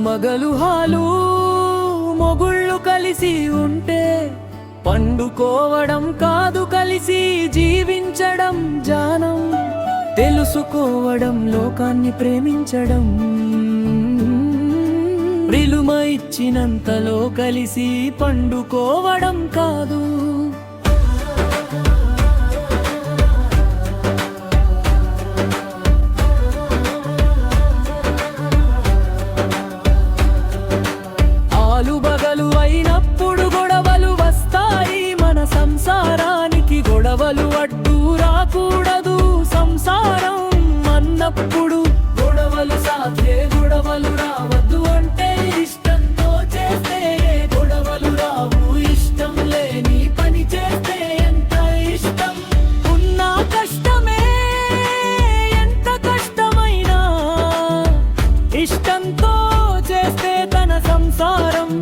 మగలు hall మొగుళ్ళు కలిసి ఉంటే పండుకోవడం కాదు కలిసి జీవించడం జానం. తెలుసుకోవడం లోకాన్ని ప్రేమించడం. విలుమ ఇచ్చినంతలో కలిసి పండుకోవడం కాదు. గొడవలు అడ్డు రాకూడదు సంసారం అన్నప్పుడు గొడవలు సాధ్యే గొడవలు రావద్దు అంటే ఇష్టంతో చేస్తే గొడవలు రావు ఇష్టం లేని పని చేస్తే ఎంత ఇష్టం? ఉన్న కష్టమే ఎంత కష్టమైనా ఇష్టంతో చేస్తే తన సంసారం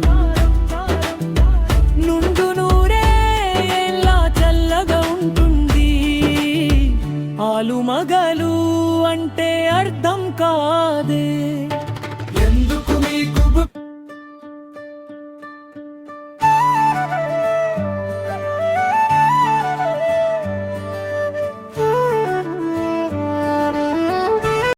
మాలుమగలు అంటే అర్థం కాదే. ఎందుకు మీకు